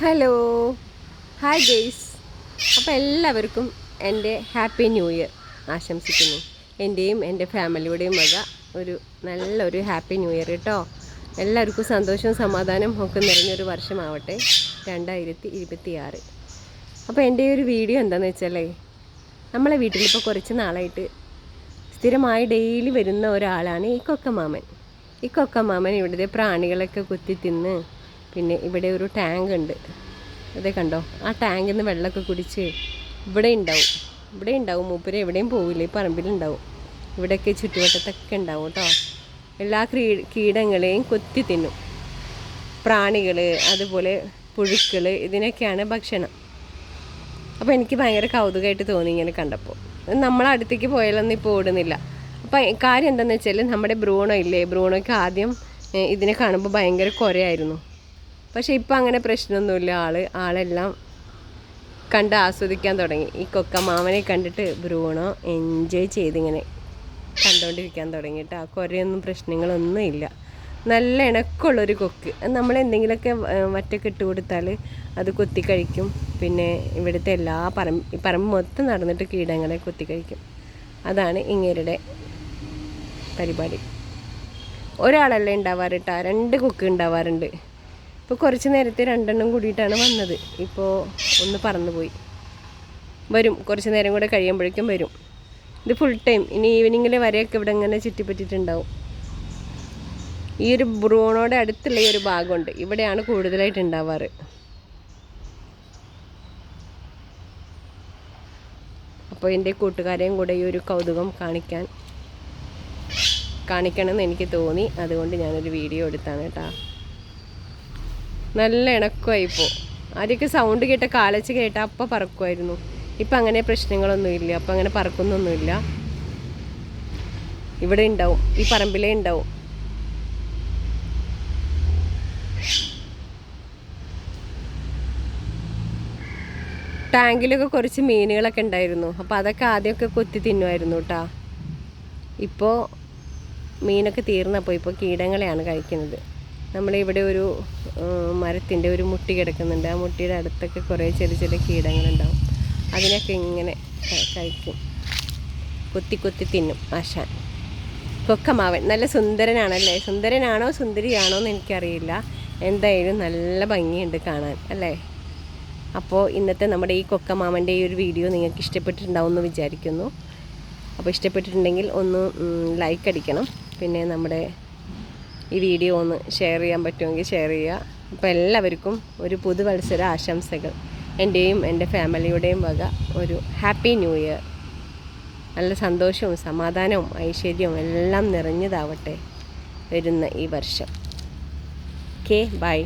Hello hi guys അപ്പോൾ എല്ലാവർക്കും എന്റെ ഹാപ്പി ന്യൂ ഇയർ ആശംസിക്കുന്നു. എന്റെയും എന്റെ ഫാമിലിയുടെയും വക ഒരു നല്ലൊരു ഹാപ്പി ന്യൂ ഇയർ കേട്ടോ എല്ലാവർക്കും സന്തോഷവും സമാധാനവും ഒക്കെ നിറഞ്ഞൊരു വർഷമാവട്ടെ. രണ്ടായിരത്തി ഇരുപത്തി ആറ് അപ്പോൾ എന്റെ ഒരു വീഡിയോ എന്താണെന്ന് വെച്ചാലേ നമ്മളെ വീട്ടിലിപ്പോൾ കുറച്ച് നാളായിട്ട് സ്ഥിരമായി ഡെയിലി വരുന്ന ഒരാളാണ് ഈ കൊക്കമാമൻ. ഈ കൊക്കമാമൻ ഇവിടുത്തെ പ്രാണികളൊക്കെ കുത്തി തിന്ന് പിന്നെ ഇവിടെ ഒരു ടാങ്ക് ഉണ്ട്. അതെ കണ്ടോ? ആ ടാങ്കിൽ നിന്ന് വെള്ളമൊക്കെ കുടിച്ച് ഇവിടെ ഉണ്ടാവും. ഇവിടെ ഉണ്ടാവും. മൂപ്പര് എവിടെയും പോവില്ല. ഈ പറമ്പിലുണ്ടാവും ഇവിടെയൊക്കെ ചുറ്റുവട്ടത്തൊക്കെ ഉണ്ടാവും കേട്ടോ. എല്ലാ ക്രീ കീടങ്ങളെയും കൊത്തി തിന്നും. പ്രാണികൾ അതുപോലെ പുഴുക്കൾ ഇതിനൊക്കെയാണ് ഭക്ഷണം. അപ്പോൾ എനിക്ക് ഭയങ്കര കൗതുകമായിട്ട് തോന്നി ഇങ്ങനെ കണ്ടപ്പോൾ. നമ്മൾ അടുത്തേക്ക് പോയാലൊന്നും ഇപ്പോൾ ഓടുന്നില്ല. അപ്പം കാര്യം എന്താണെന്ന് വെച്ചാൽ നമ്മുടെ ബ്രൂണോ ഇല്ലേ? ബ്രൂണോയ്ക്ക് ആദ്യം ഇതിനെ കാണുമ്പോൾ ഭയങ്കര കുരയായിരുന്നു. പക്ഷേ ഇപ്പം അങ്ങനെ പ്രശ്നമൊന്നുമില്ല. ആൾ ആളെല്ലാം കണ്ട് ആസ്വദിക്കാൻ തുടങ്ങി. ഈ കൊക്ക മാമനെ കണ്ടിട്ട് ബ്രൂണോ എൻജോയ് ചെയ്തിങ്ങനെ കണ്ടുകൊണ്ടിരിക്കാൻ തുടങ്ങിയിട്ട് ആ കുറേയൊന്നും പ്രശ്നങ്ങളൊന്നും ഇല്ല നല്ല ഇണക്കമുള്ളൊരു കൊക്ക്. നമ്മൾ എന്തെങ്കിലുമൊക്കെ മറ്റൊക്കെ ഇട്ട് കൊടുത്താൽ അത് കൊത്തി കഴിക്കും. പിന്നെ ഇവിടുത്തെ എല്ലാ പറമ്പ് പറമ്പ് മൊത്തം നടന്നിട്ട് കീടങ്ങളെ കൊത്തി കഴിക്കും. അതാണ് ഇങ്ങേരുടെ പരിപാടി. ഒരാളല്ലേ ഉണ്ടാവാറ് രണ്ട് കൊക്ക് ഉണ്ടാവാറുണ്ട്. ഇപ്പോൾ കുറച്ച് നേരത്തെ രണ്ടെണ്ണം കൂടിയിട്ടാണ് വന്നത്. ഇപ്പോൾ ഒന്ന് പറന്നുപോയി. വരും. കുറച്ച് നേരം കൂടെ കഴിയുമ്പോഴേക്കും വരും. ഇത് ഫുൾ ടൈം ഇനി ഈവനിങ്ങിൽ വരെയൊക്കെ ഇവിടെ ഇങ്ങനെ ചുറ്റിപ്പറ്റിയിട്ടുണ്ടാവും. ഈ ഒരു ബ്രൂണോടെ അടുത്തുള്ള ഈ ഒരു ഭാഗമുണ്ട്. ഇവിടെയാണ് കൂടുതലായിട്ട് ഉണ്ടാവാറ്. അപ്പോൾ എന്റെ കൂട്ടുകാരെയും കൂടെ ഈ ഒരു കൗതുകം കാണിക്കാൻ കാണിക്കണമെന്ന് എനിക്ക് തോന്നി. അതുകൊണ്ട് ഞാനൊരു വീഡിയോ എടുത്താണ് കേട്ടോ. നല്ല ഇണക്കമായി ഇപ്പോൾ ആദ്യമൊക്കെ സൗണ്ട് കേട്ട കാലച്ച് കേട്ട അപ്പം പറക്കുമായിരുന്നു ഇപ്പം അങ്ങനെ പ്രശ്നങ്ങളൊന്നുമില്ല. അപ്പം അങ്ങനെ പറക്കുന്നൊന്നുമില്ല. ഇവിടെ ഉണ്ടാവും ഈ പറമ്പിലേ ഉണ്ടാവും ടാങ്കിലൊക്കെ കുറച്ച് മീനുകളൊക്കെ ഉണ്ടായിരുന്നു അപ്പോൾ അതൊക്കെ ആദ്യമൊക്കെ കൊത്തി തിന്നുമായിരുന്നു കേട്ടോ ഇപ്പോൾ മീനൊക്കെ തീർന്നപ്പോൾ ഇപ്പോൾ കീടങ്ങളെയാണ് കഴിക്കുന്നത്. നമ്മളിവിടെ ഒരു മരത്തിന്റെ ഒരു മുട്ടി കിടക്കുന്നുണ്ട്. ആ മുട്ടിയുടെ അടുത്തൊക്കെ കുറേ ചെറിയ ചെറിയ കീടങ്ങളുണ്ടാവും. അതിനൊക്കെ ഇങ്ങനെ കഴിക്കും. കൊത്തി കൊത്തി തിന്നും ആശാൻ. കൊക്കമാവൻ നല്ല സുന്ദരനാണല്ലേ? സുന്ദരനാണോ സുന്ദരിയാണോ എന്ന് എനിക്കറിയില്ല. എന്തായാലും നല്ല ഭംഗിയുണ്ട് കാണാൻ അല്ലേ? അപ്പോൾ ഇന്നത്തെ നമ്മുടെ ഈ കൊക്കമാമന്റെ ഈ ഒരു വീഡിയോ നിങ്ങൾക്ക് ഇഷ്ടപ്പെട്ടിട്ടുണ്ടാവും എന്ന് വിചാരിക്കുന്നു. അപ്പോൾ ഇഷ്ടപ്പെട്ടിട്ടുണ്ടെങ്കിൽ ഒന്ന് ലൈക്ക് അടിക്കണം. പിന്നെ നമ്മുടെ ഈ വീഡിയോ ഒന്ന് ഷെയർ ചെയ്യാൻ പറ്റുമെങ്കിൽ ഷെയർ ചെയ്യുക. അപ്പോൾ എല്ലാവർക്കും ഒരു പുതുവത്സര ആശംസകൾ. എന്റെയും എന്റെ ഫാമിലിയുടെയും വക ഒരു ഹാപ്പി ന്യൂ ഇയർ നല്ല സന്തോഷവും സമാധാനവും ഐശ്വര്യവും എല്ലാം നിറഞ്ഞതാവട്ടെ വരുന്ന ഈ വർഷം. Okay bye